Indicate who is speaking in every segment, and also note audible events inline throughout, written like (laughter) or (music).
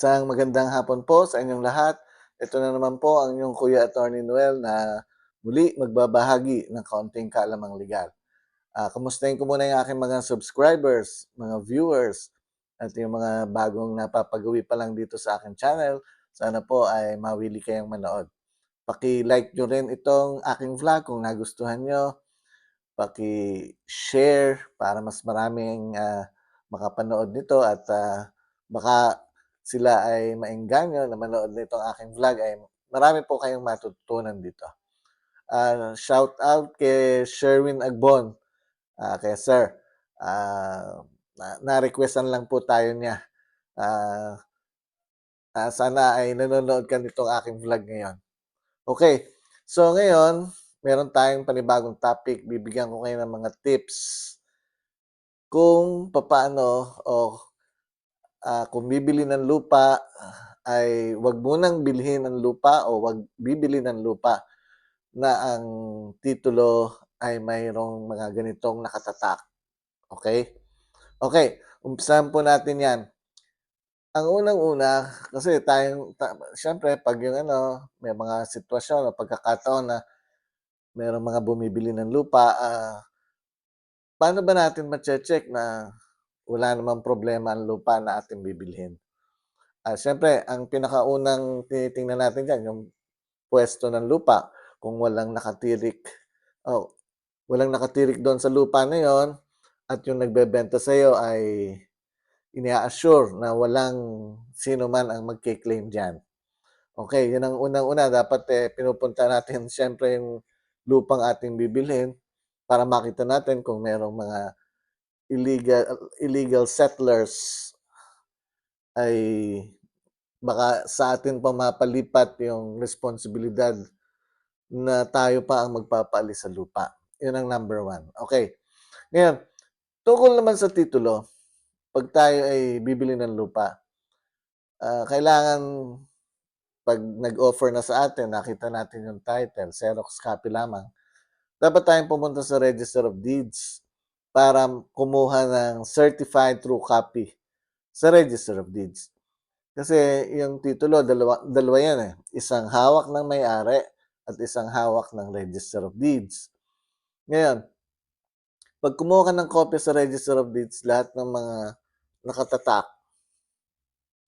Speaker 1: Isang magandang hapon po sa inyong lahat. Ito na naman po ang inyong Kuya Attorney Noel na muli magbabahagi ng kaunting kaalamang legal. Ah, kamustahin ko muna yung aking mga subscribers, mga viewers, at yung mga bagong napapagawi pa lang dito sa aking channel. Sana po ay mawili kayong manood. Paki-like nyo rin itong aking vlog kung nagustuhan nyo. Paki-share para mas maraming ah, makapanood nito at ah, baka sila ay maengganyo na manood nitong aking vlog ay marami po kayong matutunan dito. Ah, shout out kay Sherwin Agbon. Ah, kay Sir. Na, na-requestan lang po tayo niya. Ah, ah, sana ay nanonood ka nitong aking vlog ngayon. Okay. So ngayon, meron tayong panibagong topic. Bibigyan ko kayo ng mga tips kung papaano o ah, kung bibili ng lupa ay wag munang bilhin ang lupa o wag bibili ng lupa na ang titulo ay mayroong mga ganitong nakatatak. Okay? Okay, umpisahan po natin 'yan. Ang unang-una, kasi tayong ta siyempre 'pag yung ano, may mga sitwasyon o pagkakataon na merong mga bumibili ng lupa, ah, paano ba natin mache-check na wala namang problema ang lupa na ating bibilhin? Ah, siyempre ang pinakaunang tinitingnan natin diyan yung puwesto ng lupa, kung walang nakatirik o walang nakatirik do'n sa lupa na 'yon at yung nagbebenta sa'yo ay ini-a-assure na walang sino man ang magke-claim diyan. Okay, 'yun ang unang-una dapat, eh, pinupuntahan natin siyempre yung lupang ating bibilhin para makita natin kung merong mga illegal illegal settlers ay baka sa atin pa mapalipat yung responsibilidad na tayo pa ang magpapaalis sa lupa. 'Yun ang number one. Okay. Ngayon, tungkol naman sa titulo, 'pag tayo ay bibili ng lupa, ah, kailangan 'pag nag-offer na sa atin, nakita natin yung title, Xerox copy lamang, dapat tayong pumunta sa Register of Deeds para kumuha ng certified true copy sa Register of Deeds. Kasi yung titulo, dalawa, dalawa yan eh. Isang hawak ng may-ari at isang hawak ng Register of Deeds. Ngayon, pag kumuha ka ng kopya sa Register of Deeds, lahat ng mga nakatatak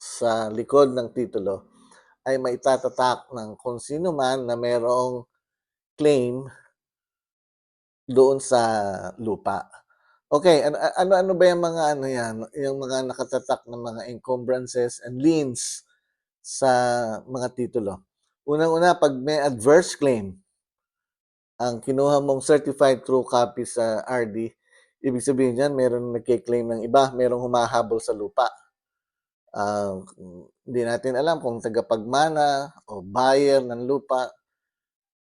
Speaker 1: sa likod ng titulo ay maitatatak ng kung sino man na mayroong claim doon sa lupa. Okay, ano ano ano ba yung mga ano yan, yung mga nakatatak na mga encumbrances and liens sa mga titulo. Unang-una, pag may adverse claim, ang kinuha mong certified true copy sa RD, ibig sabihin niyan meron nagke-claim ng iba, merong humahabol sa lupa. Ah, hindi natin alam kung tagapagmana o buyer ng lupa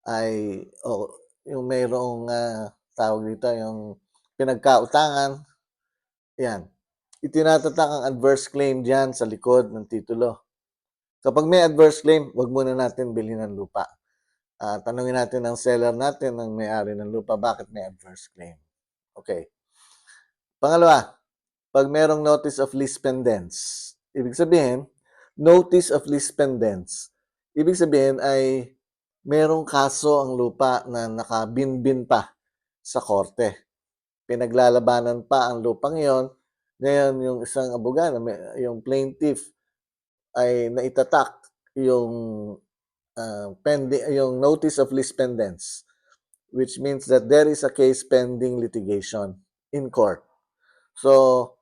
Speaker 1: ay o yung mayroong ah, tawag dito yung pinagkautangan. Yan. Itinatatak ang adverse claim diyan sa likod ng titulo. Kapag may adverse claim, wag muna natin bilhin ng lupa. Ah, tanungin natin ang seller natin, ang may-ari ng lupa, bakit may adverse claim. Okay. Pangalawa, pag merong notice of lease pendants, ibig sabihin, notice of lease pendants, ibig sabihin ay merong kaso ang lupa na nakabinbin pa sa korte. Pinaglalabanan pa ang lupang yon. Ngayon, yung isang abogado, yung plaintiff, ay naitatak yung uh, pending, yung notice of lease pendants, which means that there is a case pending litigation in court. So,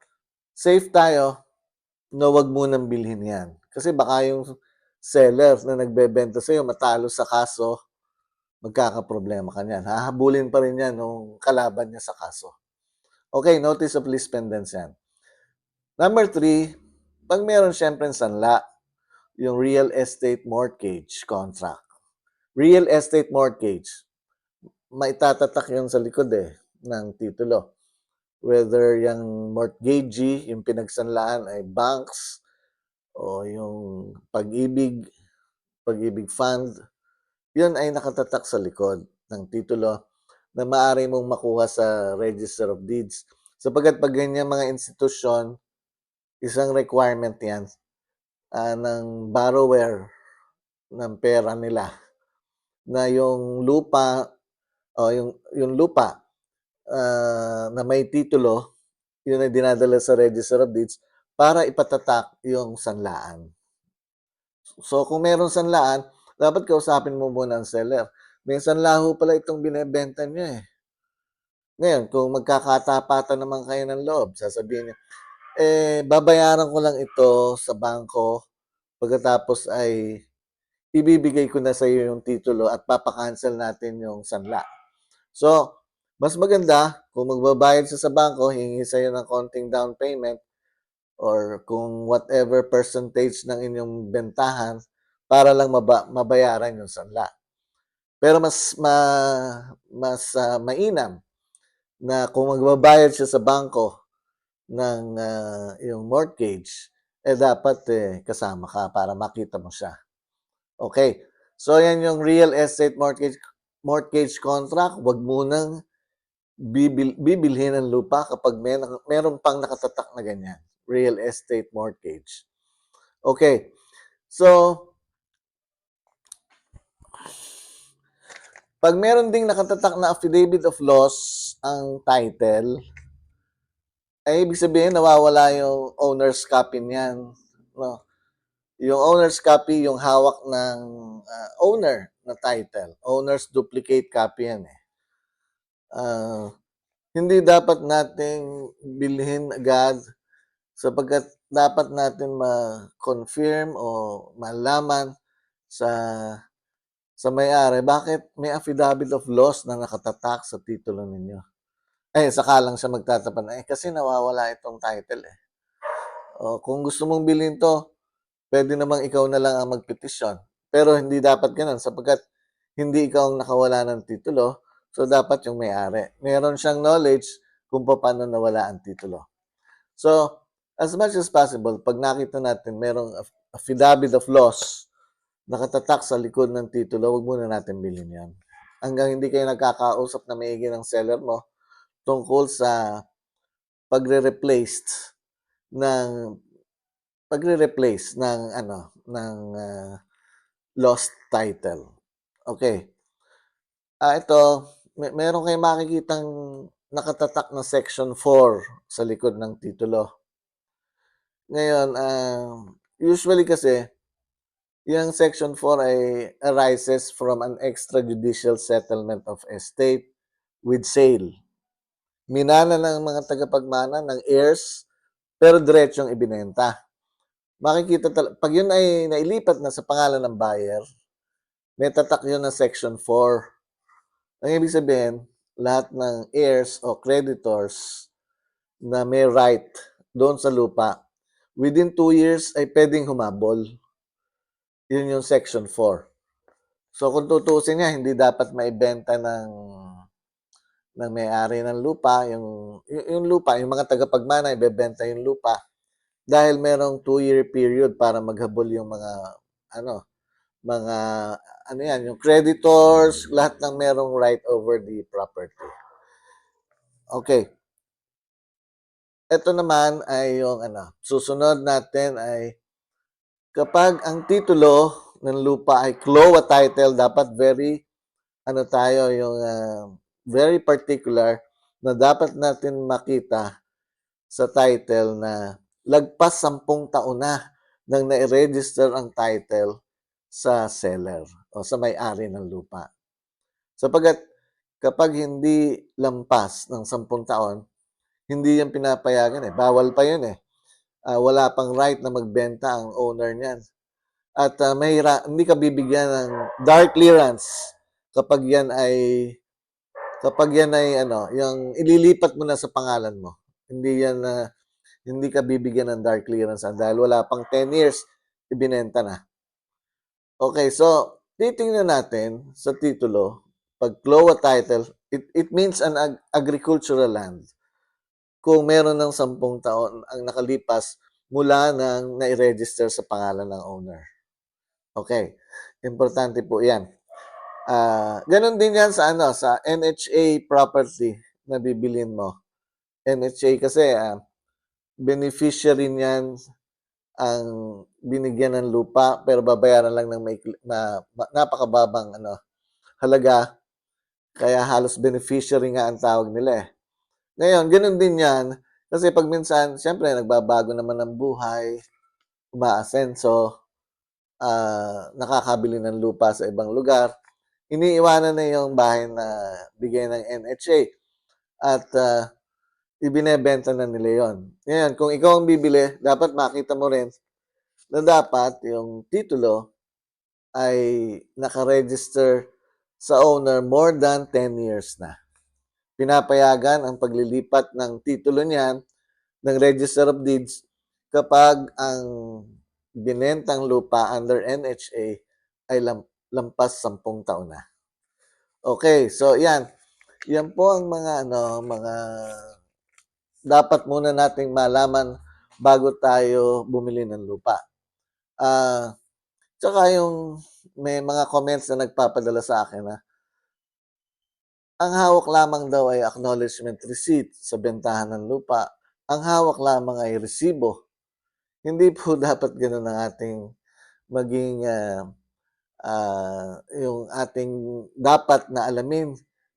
Speaker 1: safe tayo na wag munang bilhin yan. Kasi baka yung seller na nagbebenta sa'yo matalo sa kaso, magkakaproblema ka niyan. Hahabulin pa rin yan nung kalaban niya sa kaso. Okay, notice of lease pendants yan. Number three, pag meron siyempre sanla, yung real estate mortgage contract. Real estate mortgage, maitatatak yun sa likod eh, ng titulo. Whether yung mortgagee, yung pinagsanlaan ay banks, o yung pag-ibig, pag-ibig fund, yun ay nakatatak sa likod ng titulo na maaari mong makuha sa Register of Deeds. Sapagkat pag ganyan mga institusyon, isang requirement yan ah, ng borrower ng pera nila na yung lupa o yung yung lupa, ah, na may titulo, yun ay dinadala sa Register of Deeds para ipatatak yung sanlaan. So, kung merong sanlaan, dapat kausapin mo muna ang seller. May sanla ho pala itong binebenta niyo, eh. Ngayon, kung magkakatapatan naman kayo ng loob, sasabihin niyo, "Eh, babayaran ko lang ito sa bangko, pagkatapos ay ibibigay ko na sa'yo yung titulo at papa-cancel natin yung sanla." So, mas maganda kung magbabayad siya sa bangko, hihingi sa'yo ng konting down payment or kung whatever percentage ng inyong bentahan para lang maba mabayaran yung sanla. Pero mas ma mas, ah, mainam na kung magbabayad siya sa bangko ng, ah, yung mortgage, eh, dapat, eh, kasama ka para makita mo siya. Okey, so yan yung real estate mortgage mortgage contract, wag munang bibil bibilhin ng lupa kapag may meron pang nakatatak na ganyan, real estate mortgage. Okey, so 'pag meron ding nakatatak na affidavit of loss ang title ay ibig sabihin nawawala yung owner's copy niyan, 'no? Yung owner's copy yung hawak ng, ah, owner na title, owner's duplicate copy yan, eh. Ah, hindi dapat nating bilhin agad sapagkat dapat natin ma-confirm o malaman sa sa may-ari bakit may affidavit of loss na nakatatak sa titulo ninyo. Eh, saka lang siya magtatapat na, "Eh, kasi nawawala itong title, eh." Oh, kung gusto mong bilhin 'to, puwede namang ikaw na lang ang magpetisyon, pero hindi dapat gano'n sapagkat hindi ikaw ang nakawala ng titulo, so dapat yung may-ari. Meron siyang knowledge kung papaano nawala ang titulo. So, as much as possible 'pag nakita natin merong aff affidavit of loss nakatatak sa likod ng titulo, wag muna natin bilhin 'yan. Hanggang hindi kayo nagkakausap na maigi ng seller mo tungkol sa pagre-replaced ng pagre-replace ng ano, ng, ah, lost title. Okey. Ah, ito me meron kayong makikitang nakatatak na section 4 sa likod ng titulo. Ngayon, ah, usually kasi, yang section 4 ay arises from an extrajudicial settlement of estate with sale. Minana ng mga tagapagmana ng heirs, pero diretsong ibinenta. Makikita tala 'pag yun ay nailipat na sa pangalan ng buyer, may tatak yun na section 4. Ang ibig sabihin, lahat ng heirs o creditors na may right doon sa lupa, within 2 years ay puwedeng humabol. Yun yung section 4. So, kung tutuusin nga hindi dapat maibenta ng ng may-ari ng lupa yung yu yung lupa, yung mga tagapagmana ibebenta yung lupa dahil merong 2-year period para maghabol yung mga ano, mga ano yan, yung creditors, lahat ng merong right over the property. Okey. Eto naman ay yung ano, susunod natin ay kapag ang titulo ng lupa ay CLOA title dapat very ano tayo yung, ah, very particular na dapat natin makita sa title na lagpas 10 taon na nang nai-register ang title sa seller o sa may-ari ng lupa. Sapagkat kapag hindi lampas ng 10 taon, hindi yan pinapayagan, eh, bawal pa yun, eh. Ah, wala pang right na magbenta ang owner niyan at, ah, mahira hindi ka bibigyan ng dark clearance kapag yan ay kapag yan ay ano, yung ililipat mo na sa pangalan mo. Hindi yan, ah, hindi ka bibigyan ng dark clearance dahil wala pang 10 years, ibinenta na. Okey, so titingnan natin sa titulo 'pag CLOA title, it it means an ag agricultural land. Kung meron ng 10 taon ang nakalipas mula ng nai-register sa pangalan ng owner. Okey, importante po 'yan. Ah, gano'n din 'yan sa ano, sa NHA property na bibilhin mo. NHA kasi, ah, beneficiary niyan ang binigyan ng lupa pero babayaran lang ng maikli na napakababang ano, halaga. Kaya halos beneficiary nga ang tawag nila, eh. Ngayon gano'n din 'yan, kasi 'pag minsan siyempre nagbabago naman ang buhay, umaasenso, ah, nakakabili ng lupa sa ibang lugar, iniiwanan na yung bahay na bigay ng NHA at, ah, ibinebenta na nila 'yon. Ngayon kung ikaw ang bibili dapat makita mo rin na dapat yung titulo ay naka-register sa owner more than 10 years na. Pinapayagan ang paglilipat ng titulo niyan ng Register of Deeds kapag ang binentang lupa under NHA ay lam lampas 10 taon na. Okey, so 'yan. 'Yan po ang mga ano, mga dapat muna nating malaman bago tayo bumili ng lupa. Ah, tsaka yung may mga comments na nagpapadala sa akin na ang hawak lamang daw ay acknowledgement receipt sa bentahan ng lupa. Ang hawak lamang ay resibo. Hindi po (laughs) dapat gano'n ang ating maging, ah, ah, yung ating dapat na alamin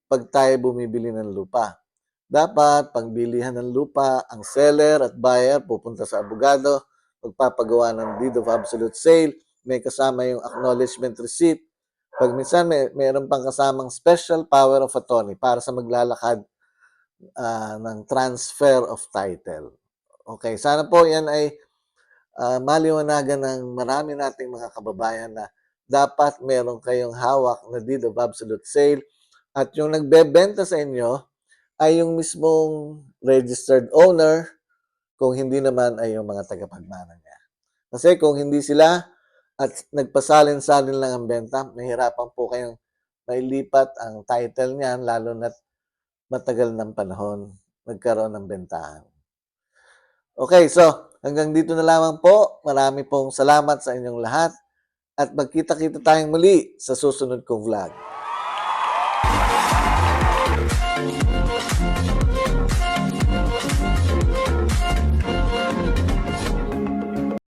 Speaker 1: 'pag tayo bumibili ng lupa. Dapat pagbilihan ng lupa, ang seller at buyer pupunta sa abogado, magpapagawa ng deed of absolute sale, may kasama yung acknowledgement receipt. 'Pag minsan may meron pang kasamang special power of attorney para sa maglalakad, ah, ng transfer of title. Okey, sana po 'yan ay, ah, maliwanagan ng marami nating mga kababayan na dapat meron kayong hawak na deed of absolute sale at yung nagbebenta sa inyo ay yung mismong registered owner, kung hindi naman ay yung mga tagapagmana niya. Kasi kung hindi sila at nagpasalin-salin lang ang benta, mahihirapan po kayong mailipat ang title niyan lalo na't matagal ng panahon nagkaroon ng bentahan. Okey, so hanggang dito na lamang po. Marami pong salamat sa inyong lahat at magkita-kita tayong muli sa susunod kong vlog.